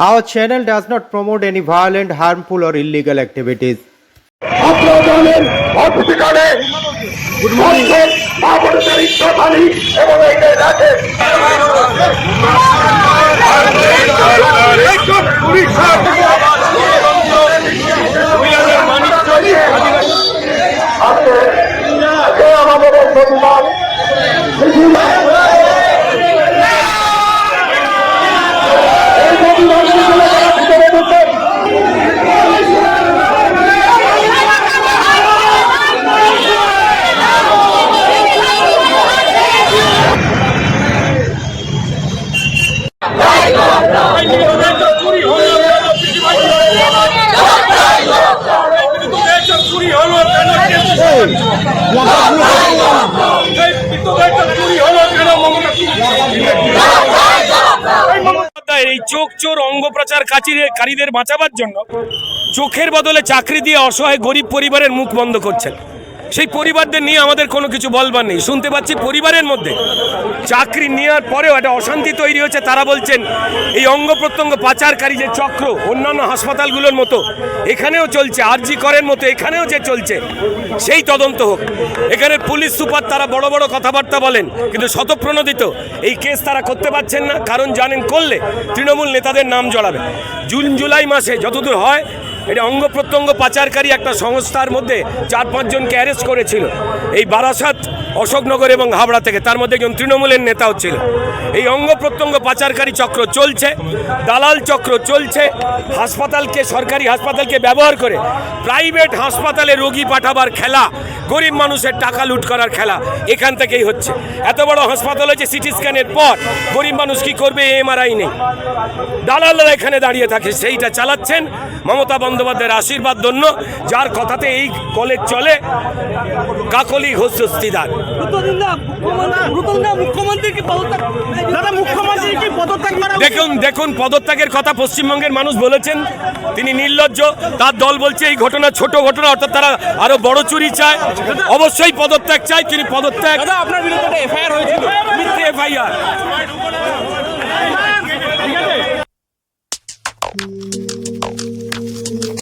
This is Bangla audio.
Our channel does not promote any violent, harmful, or illegal activities. আপনারা জানেন হসপিটালে মঞ্চের মাহবুবের ইচ্ছাখালী এবং এই রাখে আমাদের প্রতিবাদ এই প্রতিবাদ ভিতরে ঢুকেন চুরি হলো কেন চুরি হলো কেন মমতা বন্দ্যোপাধ্যায়ের এই চোখ চোর অঙ্গ প্রচার কারীদের বাঁচাবার জন্য চোখের বদলে চাকরি দিয়ে অসহায় গরিব পরিবারের মুখ বন্ধ করছেন। সেই পরিবারদের নিয়ে আমাদের কোনো কিছু বলবার নেই। শুনতে পাচ্ছি পরিবারের মধ্যে। চাকরি নেওয়ার পরেও একটা অশান্তি তৈরি হয়েছে। তারা বলছেন, এই অঙ্গ প্রত্যঙ্গ পাচারকারী যে চক্র, অন্যান্য হাসপাতালগুলোর মতো, এখানেও চলছে, আরজি করের মতো, এখানেও যে চলছে, সেই তদন্ত হোক। এখানে পুলিশ সুপার, তারা বড় বড় কথাবার্তা বলেন, কিন্তু শতপ্রণোদিত এই কেস তারা করতে পারছেন না, কারণ জানেন করলে তৃণমূল নেতাদের নাম জড়াবে। জুন, জুলাই মাসে যতদূর হয় এটা অঙ্গ প্রত্যঙ্গ পাচারকারী একটা সংস্থার মধ্যে চার পাঁচজনকে অ্যারেস্ট করেছিল। এই বারাসাত, অশোকনগর এবং হাবড়া থেকে। তার মধ্যে একজন তৃণমূলের নেতাও ছিল। এই অঙ্গ প্রত্যঙ্গ পাচারকারী চক্র চলছে, দালাল চক্র চলছে। হাসপাতালকে, সরকারি হাসপাতালকে ব্যবহার করে প্রাইভেট হাসপাতালে রোগী পাঠাবার খেলা গরিব মানুষের টাকা লুট করার খেলা এখান থেকেই হচ্ছে। এত বড় হাসপাতাল হয়েছে সিটি স্ক্যানের পর গরিব মানুষ কি করবে? এমআরআই নেই। দালালরা এখানে দাঁড়িয়ে থাকে সেইটা চালাচ্ছেন। মমতা বন্দ্যোপাধ্যায়ের আশীর্বাদ ধন্য যার কথাতে এই কলেজ চলে। কাকলি করা দেখুন দেখুন পদত্যাগের কথা পশ্চিমবঙ্গের মানুষ বলেছেন। তিনি নির্লজ্জ। তার দল বলছে এই ঘটনা ছোট ঘটনা অর্থাৎ তারা আরও বড় চুরি চায়। অবশ্যই পদত্যাগ চাই তিনি পদত্যাগ। দাদা আপনার বিরুদ্ধে এফআইআর হয়েছিল। মিথ্যে এফআইআর।